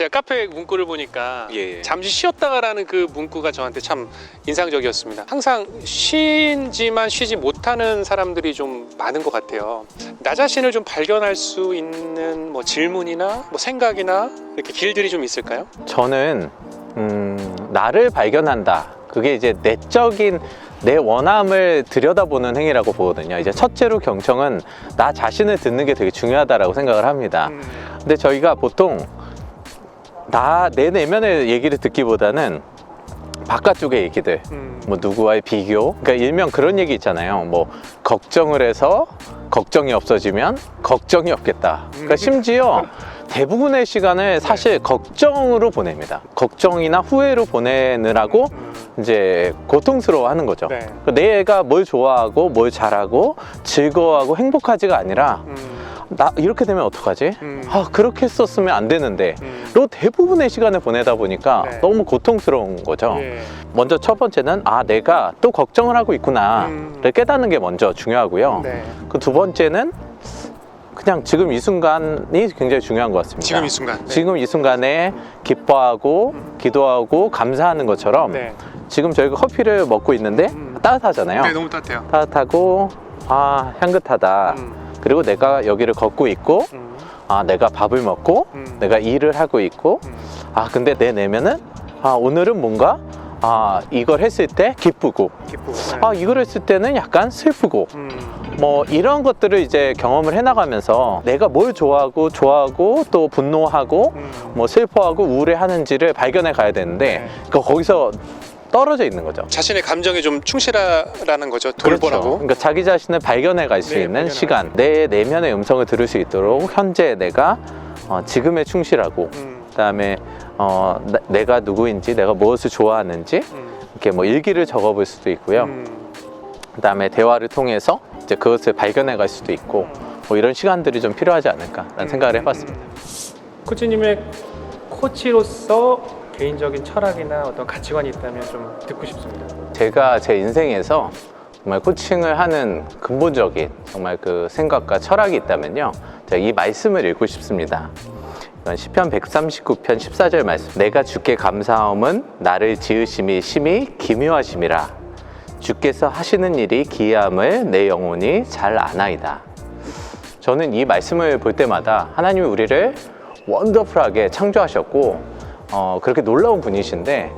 제가 카페 문구를 보니까 예, 예. 잠시 쉬었다가라는 그 문구가 저한테 참 인상적이었습니다. 항상 쉰지만 쉬지 못하는 사람들이 좀 많은 것 같아요. 나 자신을 좀 발견할 수 있는 뭐 질문이나 뭐 생각이나 이렇게 길들이 좀 있을까요? 저는 음, 나를 발견한다. 그게 이제 내적인 내 원함을 들여다보는 행위라고 보거든요. 이제 첫째로 경청은 나 자신을 듣는 게 되게 중요하다라고 생각을 합니다. 음, 근데 저희가 보통 나 내 내면의 얘기를 듣기보다는 바깥쪽의 얘기들. 음, 뭐 누구와의 비교? 그러니까 일명 그런 얘기 있잖아요. 뭐 걱정을 해서 걱정이 없어지면 걱정이 없겠다. 그러니까 음. 심지어 대부분의 시간을 사실 걱정으로 보냅니다. 걱정이나 후회로 보내느라고 음, 이제 고통스러워 하는 거죠. 네. 그러니까 내가 뭘 좋아하고 뭘 잘하고 즐거워하고 행복하지가 아니라 음, 나 이렇게 되면 어떡하지 음, 아 그렇게 했었으면 안 되는데 음, 로 대부분의 시간을 보내다 보니까 네. 너무 고통스러운 거죠. 예. 먼저 첫 번째는 아 내가 또 걱정을 하고 있구나를 음. 깨닫는 게 먼저 중요하고요. 네. 그 두 번째는 그냥 지금 이 순간이 굉장히 중요한 것 같습니다. 지금 이 순간. 네. 지금 이 순간에 기뻐하고 기도하고 감사하는 것처럼 네. 지금 저희가 커피를 먹고 있는데 음. 따뜻하잖아요. 네, 너무 따뜻해요. 따뜻하고 아 향긋하다. 음, 그리고 내가 여기를 걷고 있고 음, 아 내가 밥을 먹고 음. 내가 일을 하고 있고 음, 아 근데 내 내면은 아 오늘은 뭔가 아 이걸 했을 때 기쁘고 기쁘고. 네. 아 이걸 했을 때는 약간 슬프고 음, 뭐 이런 것들을 이제 경험을 해나가면서 내가 뭘 좋아하고 좋아하고 또 분노하고 음. 뭐 슬퍼하고 우울해하는지를 발견해 가야 되는데 네. 그 거기서 떨어져 있는 거죠. 자신의 감정에 좀 충실하라는 거죠. 돌보라고. 그렇죠. 그러니까 자기 자신을 발견해 갈 수 네, 있는 시간, 내 내면의 음성을 들을 수 있도록 현재 내가 어, 지금에 충실하고 음, 그다음에 어, 나- 내가 누구인지 내가 무엇을 좋아하는지 음, 이렇게 뭐 일기를 적어볼 수도 있고요. 음, 그다음에 대화를 통해서 이제 그것을 발견해 갈 수도 있고 뭐 이런 시간들이 좀 필요하지 않을까라는 생각을 해봤습니다. 코치님의 코치로서 개인적인 철학이나 어떤 가치관이 있다면 좀 듣고 싶습니다. 제가 제 인생에서 정말 코칭을 하는 근본적인 정말 그 생각과 철학이 있다면요. 제가 이 말씀을 읽고 싶습니다. 시편 139편 14절 말씀. 내가 주께 감사함은 나를 지으심이 심히 기묘하심이라. 주께서 하시는 일이 기이함을 내 영혼이 잘 아나이다. 저는 이 말씀을 볼 때마다 하나님이 우리를 원더풀하게 창조하셨고 어, 그렇게 놀라운 분이신데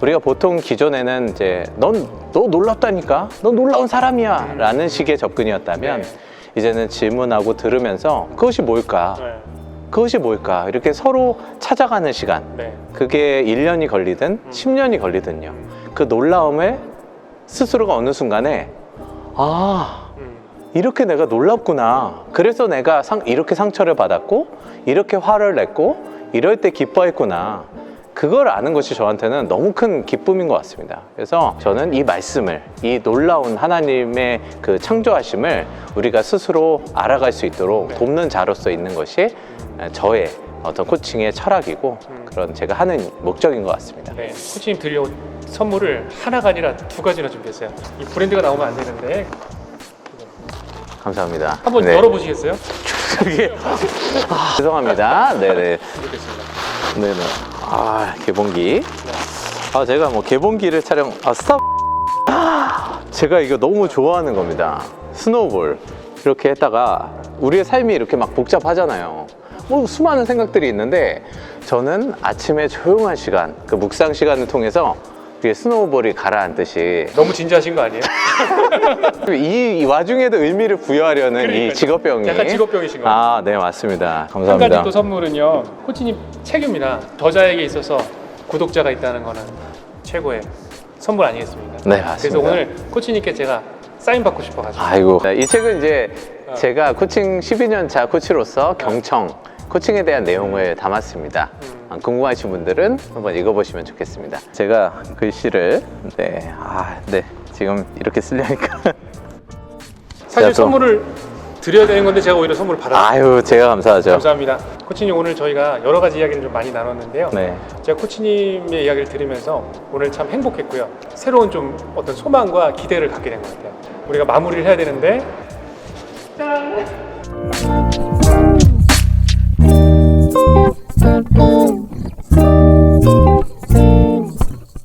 우리가 보통 기존에는 이제 넌 너 놀랍다니까 너 놀라운 사람이야 라는 식의 접근이었다면 네. 이제는 질문하고 들으면서 그것이 뭘까 네. 그것이 뭘까 이렇게 서로 찾아가는 시간 네. 그게 1년이 걸리든 10년이 걸리든요 그 놀라움을 스스로가 어느 순간에 아 음, 이렇게 내가 놀랍구나. 그래서 내가 상, 이렇게 상처를 받았고, 이렇게 화를 냈고, 이럴 때 기뻐했구나. 그걸 아는 것이 저한테는 너무 큰 기쁨인 것 같습니다. 그래서 저는 이 말씀을, 이 놀라운 하나님의 그 창조하심을 우리가 스스로 알아갈 수 있도록 네. 돕는 자로서 있는 것이 저의 어떤 코칭의 철학이고, 음. 그런 제가 하는 목적인 것 같습니다. 네. 코치님 드릴 선물을 하나가 아니라 두 가지나 준비했어요. 이 브랜드가 나오면 안 되는데 감사합니다. 한번 네. 열어보시겠어요? 이게- 아, 죄송합니다. 네네. 네네. 아 개봉기. 아 제가 뭐 개봉기를 촬영. 아 스탑. 아, 제가 이거 너무 좋아하는 겁니다. 스노우볼 이렇게 했다가 우리의 삶이 이렇게 막 복잡하잖아요. 뭐 수많은 생각들이 있는데 저는 아침에 조용한 시간, 그 묵상 시간을 통해서 이게 스노우볼이 가라앉듯이 너무 진지하신 거 아니에요? 이, 이 와중에도 의미를 부여하려는 그러니까요. 이 직업병이 약간 직업병이신 거예요. 아, 네 맞습니다. 한 감사합니다. 가지 또 선물은요. 코치님 책입니다. 저자에게 있어서 구독자가 있다는 거는 최고의 선물 아니겠습니까? 네, 맞습니다. 그래서 오늘 코치님께 제가 사인 받고 싶어가지고 아이고. 이 책은 이제 어. 제가 코칭 12년 차 코치로서 경청, 코칭에 대한 내용을 담았습니다. 궁금하신 분들은 한번 읽어보시면 좋겠습니다. 제가 글씨를, 네, 아, 네. 지금 이렇게 쓰려니까. 사실 선물을 드려야 되는 건데 제가 오히려 선물을 받았어요. 아유, 제가 감사하죠. 감사합니다. 코치님 오늘 저희가 여러 가지 이야기를 좀 많이 나눴는데요. 네. 제가 코치님의 이야기를 들으면서 오늘 참 행복했고요. 새로운 좀 어떤 소망과 기대를 갖게 된 것 같아요. 우리가 마무리를 해야 되는데 짠! Thank.